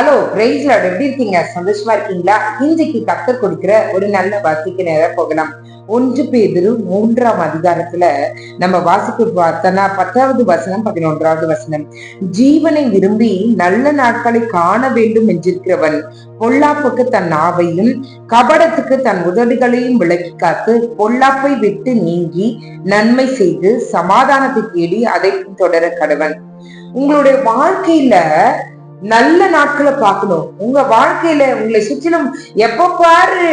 Hello பிரைஸ்ல எப்படி இருக்கீங்க? சந்தோஷமா இருக்கீங்களா? இன்றைக்கு கத்தர் கொடுக்கிற ஒரு நல்ல வாசிக்க நேரம் போகலாம். ஒன்று பேதிரு மூன்றாம் அதிகாரத்துல நம்ம வாசிக்க பார்த்தோம்னா பத்தாவது வசனம் பதினொன்றாவது வசனம். ஜீவனை விரும்பி நல்ல நாட்களை காண வேண்டும் என்றிருக்கிறவன் பொல்லாப்புக்கு தன் நாவையும் கபடத்துக்கு தன் உதடுகளையும் விலக்கி காத்து பொல்லாப்பை விட்டு நீங்கி நன்மை செய்து சமாதானத்தை தேடி அதை தொடர கடவன். உங்களுடைய வாழ்க்கையில நல்ல நாட்களை பார்க்கணும். உங்க வாழ்க்கையில உங்களை சுற்றிலும் எப்ப பாரு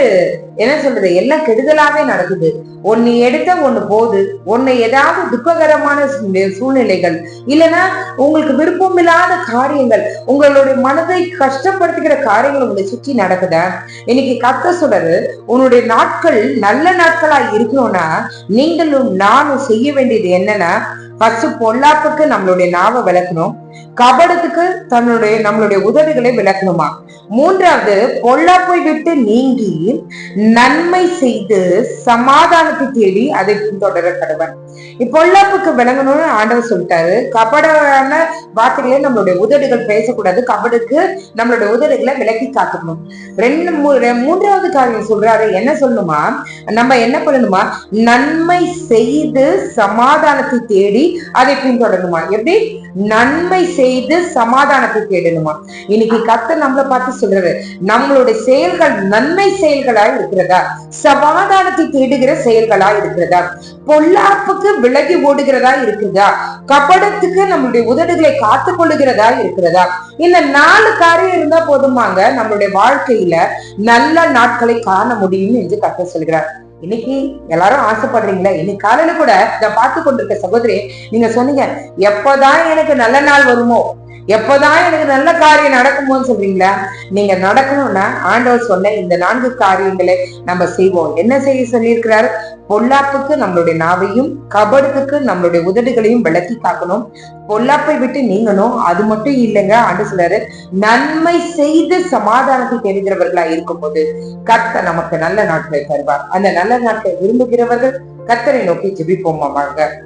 என்ன சொல்றது? எல்லாம் கெடுதலாவே நடக்குது. ஒன்னு எடுத்த ஒண்ணு போது ஒன்னு ஏதாவது துக்ககரமான சூழ்நிலைகள் இல்லைன்னா உங்களுக்கு விருப்பம் இல்லாத காரியங்கள் உங்களுடைய மனதை கஷ்டப்படுத்துகிற காரியங்கள் உங்களை சுற்றி நடக்குதா? இன்னைக்கு கத்த சொல்றது உன்னுடைய நாட்கள் நல்ல நாட்களா இருக்கணும்னா நீங்களும் நானும் செய்ய வேண்டியது என்னன்னா ஃபர்ஸ்ட் பொல்லாப்புக்கு நம்மளுடைய நாவை விளக்கணும் கபடத்துக்கு தன்னுடைய நம்மளுடைய உதவிகளை விளக்கணுமா? மூன்றாவது பொல்லாப்பை விட்டு நீங்கி நன்மை செய்து சமாதான சமாதானத்தை தேடி அதை பின்தொடர கடவன் இப்பொல்லாப்புக்கு விளங்கணும்னு ஆண்டவர் சொல்லிட்டாரு. கபடான வார்த்தைகளே நம்மளுடைய உதடுகள் பேசக்கூடாது. கபடுக்கு நம்மளுடைய உதடுகளை விலக்கி காக்கணும் ரெண்டு மூன்றாவது காரியம் சொல்றாரு. என்ன சொல்லணுமா? நம்ம என்ன பண்ணணுமா? நன்மை செய்து சமாதானத்தை தேடி அதை பின்தொடரணுமா? எப்படி? நன்மை செய்து சமாதானத்தை தேடணுமா? இன்னைக்கு கத்த நம்மளை பார்த்து சொல்றாரு. நம்மளுடைய செயல்கள் நன்மை செயல்களா இருக்கிறதா? சமாதானத்தை தேடுகிற செயல் செயல்களா இருக்கிறதா பொல்லாப்புக்கு விலகி ஓடுகிறதா இருக்கிறதா கபடத்துக்கு நம்மளுடைய உதடுகளை காத்து கொள்ளுகிறதா இருக்கிறதா இந்த நாலு காரியம் இருந்தா போதுமாங்க நம்மளுடைய வாழ்க்கையில நல்ல நாட்களை காண முடியும் என்று கத்த சொல்கிறார். இன்னைக்கு எல்லாரும் ஆசைப்படுறீங்களா? இன்னைக்கு காலையில கூட இதை பார்த்து கொண்டிருக்க சகோதரி நீங்க சொன்னீங்க எப்பதான் எனக்கு நல்ல நாள் வருமோ? எப்பதான் எனக்கு நல்ல காரியம் நடக்குமோன்னு சொல்றீங்களா? நீங்க நடக்கணும்னா ஆண்டவர் சொன்ன இந்த நான்கு காரியங்களை நம்ம செய்வோம். என்ன செய்ய சொல்லியிருக்கிறாரு? பொல்லாப்புக்கு நம்மளுடைய நாவையும் கபடுக்கு நம்மளுடைய உதடுகளையும் விளக்கி காக்கணும். பொல்லாப்பை விட்டு நீங்கணும். அது மட்டும் இல்லைங்க ஆண்டு சொல்றாரு நன்மை செய்து சமாதானத்தை தெரிகிறவர்களா இருக்கும்போது கர்த்த நமக்கு நல்ல நாட்களை தருவார். அந்த நல்ல நாட்களை விரும்புகிறவர்கள் கர்த்தரை நோக்கி ஜெபிப்போமா வாங்க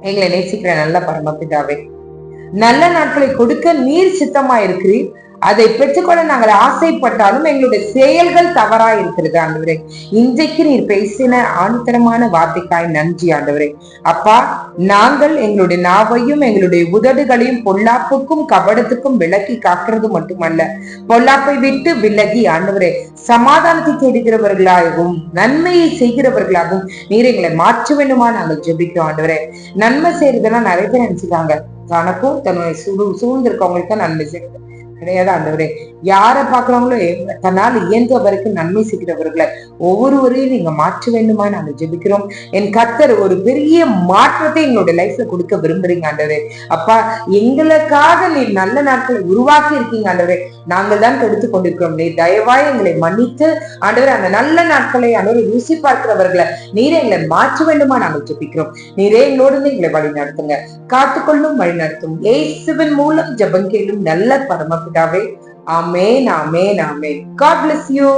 எங்களை நேசிக்கிற நல்ல பரமபிதாவே நல்ல நாட்களை கொடுக்க நீர் சித்தமா இருக்கிறீர் அதை பெற்றுக்கொள்ள நாங்கள் ஆசைப்பட்டாலும் எங்களுடைய செயல்கள் தவறா இருக்கிறது ஆண்டவரே. இன்றைக்கு நீர் பேசின ஆணித்தரமான வார்த்தைக்காய் நன்றி ஆண்டவரே. அப்பா நாங்கள் எங்களுடைய நாவையும் எங்களுடைய உதடுகளையும் பொல்லாப்புக்கும் கபடத்துக்கும் விலக்கி காக்கிறது மட்டுமல்ல. பொல்லாப்பை விட்டு விலகி ஆண்டவரே சமாதானத்தை தேடுகிறவர்களாகவும் நன்மையை செய்கிறவர்களாகவும் நீர் எங்களை மாற்ற வேண்டுமா நாங்கள் ஜெபிக்கிறோம் ஆண்டவரே. நன்மை செய்யறதெல்லாம் நிறைய பேர் நினைச்சுக்காங்க தனக்கும் தன்னுடைய சூழ் சூழ்ந்திருக்கவங்களுக்கு தான் நன்மை செய்யுது கிடையாது ஆண்டவரே. யாரை பார்க்கறாங்களோ தன்னால் இயன்ற வரைக்கும் நன்மை செய்கிறவர்களை ஒவ்வொருவரையும் நீங்க மாற்ற வேண்டுமா நாங்க ஜெபிக்கிறோம். என் கர்த்தர் ஒரு பெரிய மாற்றத்தை எங்களுடைய லைஃப்ல கொடுக்க விரும்புறீங்க ஆண்டவரே. அப்பா எங்களுக்காக நீ நல்ல நாட்களை உருவாக்கி இருக்கீங்க ஆண்டவரே. நாங்கள் தான் கெடுத்து கொண்டிருக்கிறோம். நீர் தயவாய் எங்களை மன்னித்து ஆண்டவர் அந்த நல்ல நாட்களை ஆண்டவரை ருசி பார்க்கிறவர்களை நீரே எங்களை மாற்ற வேண்டுமா நாங்கள் ஜெபிக்கிறோம். நீரே எங்களோடு இருந்து எங்களை வழி நடத்துங்க. காத்துக்கொள்ளும் வழி நடத்தும். ஏசுவின் மூலம் ஜெபம் கேளும் நல்ல பரமபிதாவே. ஆமேன் ஆமேன் ஆமேன். God bless you